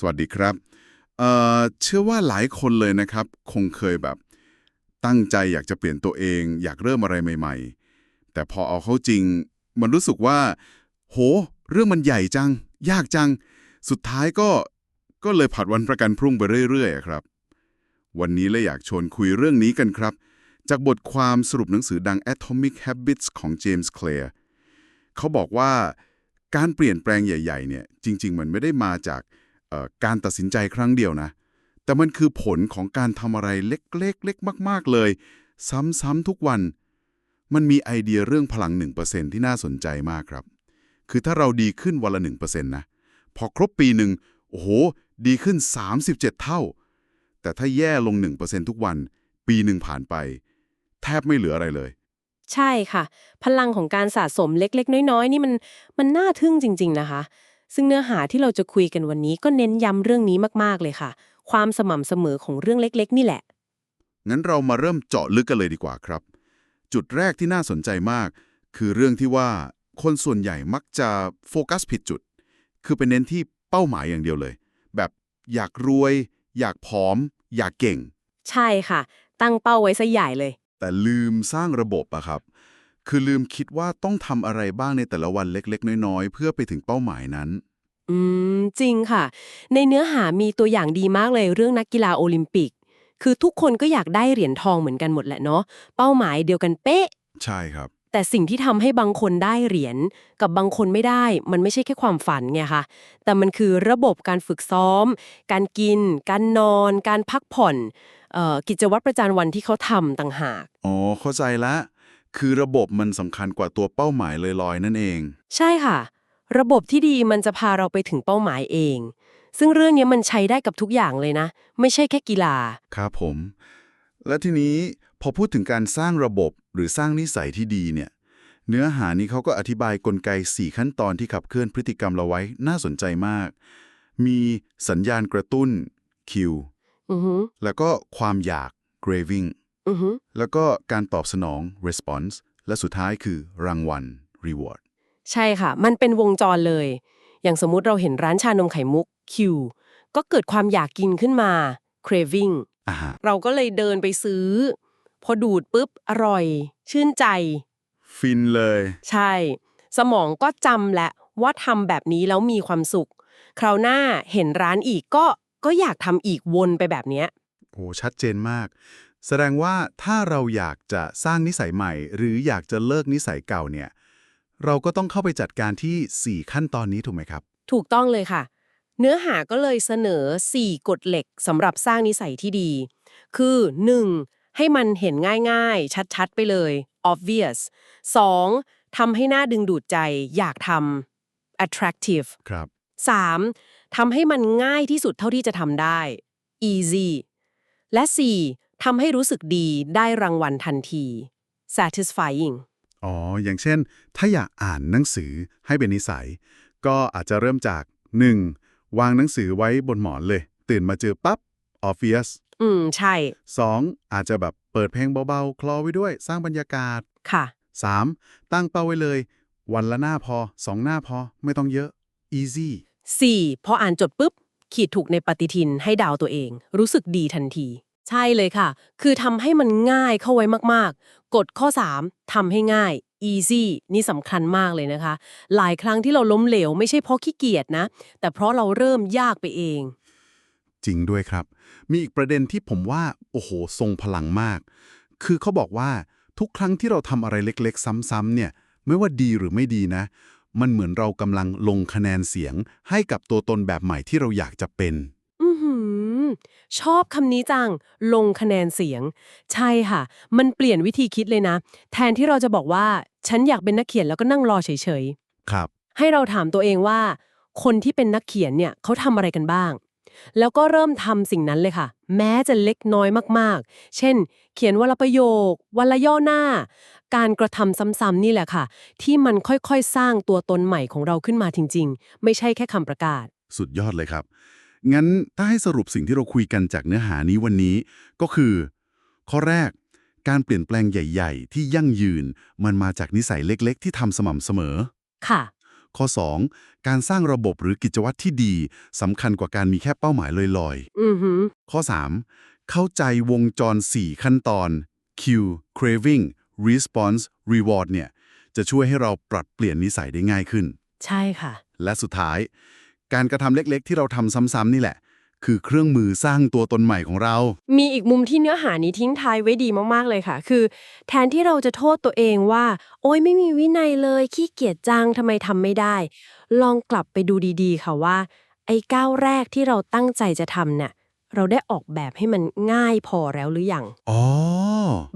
สวัสดีครับเอ่อเชื่อว่าหลายคนเลยนะครับ คงเคยแบบ ตั้งใจอยากจะเปลี่ยนตัวเอง อยากเริ่มอะไรใหม่ ๆ แต่พอเอาเข้าจริง มันรู้สึกว่า โห เรื่องมันใหญ่จัง ยากจัง สุดท้ายก็ก็เลยผัดวันประกันพรุ่งไปเรื่อยๆครับ วันนี้เลยอยากชวนคุยเรื่องนี้กันครับ จากบทความสรุปหนังสือดัง Atomic Habits ของ James Clear เขาบอกว่าการเปลี่ยนแปลงใหญ่ ๆ เนี่ย จริง ๆ มันไม่ได้มาจาก การตัดสินใจครั้งเดียวนะ แต่มันคือผลของการทำอะไรเล็กๆเล็กมาก ๆ เลย ซ้ำๆทุกวัน มันมีไอเดียเรื่องพลัง 1%ที่น่าสนใจมากครับ คือถ้าเราดีขึ้นวันละ 1%นะ พอครบปีหนึ่งโอ้โห ดีขึ้น 37 เท่า แต่ถ้าแย่ลง 1%ทุกวัน ปีหนึ่งผ่านไป แทบไม่เหลืออะไรเลย ใช่ค่ะ พลังของการสะสมเล็ก ๆ น้อย ๆ นี่มันมันน่าทึ่งจริง ๆ นะคะ ซึ่งเนื้อหาที่เราจะคุยกันวันนี้ก็เน้นย้ำเรื่องนี้มากๆเลยค่ะ ความสม่ำเสมอของเรื่องเล็ก ๆ นี่แหละ งั้นเรามาเริ่มเจาะลึกกันเลยดีกว่าครับ จุดแรกที่น่าสนใจมาก คือเรื่องที่ว่าคนส่วนใหญ่มักจะโฟกัสผิดจุด คือไปเน้นที่เป้าหมายอย่างเดียวเลย แบบอยากรวย อยากผอม อยากเก่ง ใช่ค่ะ ตั้งเป้าไว้ซะใหญ่เลย แต่ลืมสร้างระบบอะครับ คือลืมคิดว่าต้องทำอะไรบ้างในแต่ละวันเล็กๆ น้อยๆ เพื่อไปถึงเป้าหมายนั้น อืม จริงค่ะ ในเนื้อหามีตัวอย่างดีมากเลยเรื่องนักกีฬาโอลิมปิก คือทุกคนก็อยากได้เหรียญทองเหมือนกันหมดแหละเนาะเป้าหมายเดียวกันเป๊ะ ใช่ครับ แต่สิ่งที่ทำให้บางคนได้เหรียญกับบางคนไม่ได้ มันไม่ใช่แค่ความฝันไงคะแต่มันคือระบบการฝึกซ้อม การกิน การนอน การพักผ่อนเอ่อกิจวัตรประจำวันที่เขาทำต่างหากอ๋อเข้าใจละ คือระบบมันสำคัญกว่าตัวเป้าหมายลอยๆ นั่นเอง ใช่ค่ะ ระบบที่ดีมันจะพาเราไปถึงเป้าหมายเอง ซึ่งเรื่องนี้มันใช้ได้กับทุกอย่างเลยนะ ไม่ใช่แค่กีฬา ครับผม และทีนี้พอพูดถึงการสร้างระบบหรือสร้างนิสัยที่ดีเนี่ย เนื้อหานี้เขาก็อธิบายกลไก 4 ขั้นตอนที่ขับเคลื่อนพฤติกรรมเราไว้น่าสนใจมาก มีสัญญาณกระตุ้น cue อือหือแล้วก็ความอยาก craving อือหือแล้วก็การตอบสนอง response และสุดท้ายคือรางวัล reward ใช่ค่ะ มันเป็นวงจรเลย อย่างสมมุติเราเห็นร้านชานมไข่มุกคิวก็เกิดความอยากกินขึ้นมา craving อ่าฮะเราก็เลยเดินไปซื้อ พอดูดปุ๊บ อร่อย ชื่นใจ ฟินเลย ใช่ สมองก็จำแหละว่าทำแบบนี้แล้วมีความสุข คราวหน้าเห็นร้านอีกก็ก็อยากทำอีกวนไปแบบเนี้ย โอ้ชัดเจนมาก แสดงว่าถ้าเราอยากจะสร้างนิสัยใหม่ หรืออยากจะเลิกนิสัยเก่าเนี่ยเราก็ต้องเข้าไปจัดการที่ 4 ขั้นตอนนี้ถูกไหมครับ ถูกต้องเลยค่ะ เนื้อหาก็เลยเสนอ 4 กฎเหล็กสำหรับสร้างนิสัยที่ดี คือ 1. ให้มันเห็นง่ายๆ ชัดๆ ไปเลย obvious 2. ทำให้หน้าดึงดูดใจอยากทำ attractive ครับ 3. ทำให้มันง่ายที่สุดเท่าที่จะทำได้ easy และ 4. ทำให้รู้สึกดีได้รางวัลทันที satisfying อ๋อ อย่างเช่น ถ้าอยากอ่านหนังสือให้เป็นนิสัย ก็อาจจะเริ่มจาก 1. วางหนังสือไว้บนหมอนเลย ตื่นมาเจอปั๊บ obvious อืม ใช่ 2. อาจจะแบบเปิดเพลงเบาๆ คลอไว้ด้วย สร้างบรรยากาศ ค่ะ 3. ตั้งเป้าไว้เลย วันละหน้าพอ 2 หน้าพอ ไม่ต้องเยอะ easy 4. พออ่านจดปุ๊บ ขีดถูกในปฏิทินให้ดาวตัวเอง รู้สึกดีทันที ใช่เลยค่ะ คือทำให้มันง่ายเข้าไว้มากๆ กฎข้อ 3ทำให้ง่าย easy นี่สำคัญมากเลยนะคะ หลายครั้งที่เราล้มเหลว ไม่ใช่เพราะขี้เกียจนะ แต่เพราะเราเริ่มยากไปเอง จริงด้วยครับ มีอีกประเด็นที่ผมว่า โอ้โห ทรงพลังมาก คือเขาบอกว่าทุกครั้งที่เราทำอะไรเล็ก ๆ ซ้ำๆเนี่ย ไม่ว่าดีหรือไม่ดีนะ มันเหมือนเรากำลังลงคะแนนเสียง ให้กับตัวตนแบบใหม่ที่เราอยากจะเป็น ชอบคำนี้จัง ลงคะแนนเสียง ใช่ค่ะ มันเปลี่ยนวิธีคิดเลยนะ แทนที่เราจะบอกว่า ฉันอยากเป็นนักเขียนแล้วก็นั่งรอเฉยๆครับให้เราถามตัวเองว่า คนที่เป็นนักเขียนเนี่ยเขาทำอะไรกันบ้าง แล้วก็เริ่มทำสิ่งนั้นเลยค่ะ แม้จะเล็กน้อยมากๆ เช่น เขียนวันละประโยควันละย่อหน้า การกระทำซ้ำๆนี่แหละค่ะ ที่มันค่อยๆ สร้างตัวตนใหม่ของเราขึ้นมาจริง ๆ ไม่ใช่แค่คำประกาศ สุดยอดเลยครับ งั้นถ้าให้สรุปสิ่งที่เราคุยกันจากเนื้อหานี้วันนี้ ก็คือ ข้อแรก การเปลี่ยนแปลงใหญ่ ๆ ที่ยั่งยืน มันมาจากนิสัยเล็กๆ ที่ทำสม่ำเสมอ ค่ะ ข้อ 2. การสร้างระบบหรือกิจวัตรที่ดีสำคัญกว่าการมีแค่เป้าหมายลอยอือหือๆ ข้อ 3. เข้าใจวงจร 4 ขั้นตอน cue craving response reward เนี่ยจะช่วยให้เราปรับเปลี่ยนนิสัยได้ง่ายขึ้น ใช่ค่ะ และสุดท้าย การกระทำเล็กๆ ที่เราทำซ้ำๆนี่แหละ คือเครื่องมือสร้างตัวตนใหม่ของเรา มีอีกมุมที่เนื้อหานี้ทิ้งท้ายไว้ดีมากๆเลยค่ะ คือ แทนที่เราจะโทษตัวเองว่า โอ๊ยไม่มีวินัยเลยขี้เกียจจังทำไมทำไม่ได้ ลองกลับไปดูดีๆ ค่ะว่า ไอ้ก้าวแรกที่เราตั้งใจจะทำเนี่ยเราได้ออกแบบให้มันง่ายพอแล้วหรือยัง อ๋อ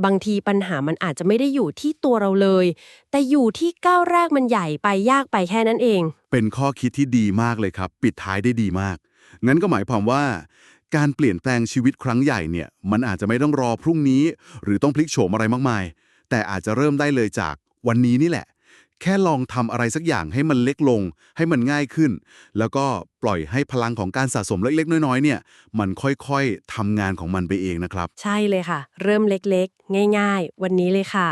บางทีปัญหามันอาจจะไม่ได้อยู่ที่ตัวเราเลย แต่อยู่ที่ก้าวแรกมันใหญ่ไปยากไปแค่นั้นเอง เป็นข้อคิดที่ดีมากเลยครับ ปิดท้ายได้ดีมาก งั้นก็หมายความว่า การเปลี่ยนแปลงชีวิตครั้งใหญ่เนี่ย มันอาจจะไม่ต้องรอพรุ่งนี้ หรือต้องพลิกโฉมอะไรมากมาย แต่อาจจะเริ่มได้เลยจากวันนี้นี่แหละ แค่ลองทำอะไรสักอย่างให้มันเล็กลง ให้มันง่ายขึ้น แล้วก็ปล่อยให้พลังของการสะสมเล็กๆ น้อยๆเนี่ย มันค่อยๆทำงานของมันไปเองนะครับ ใช่เลยค่ะ เริ่มเล็กๆ ง่าย ๆ วันนี้เลยค่ะ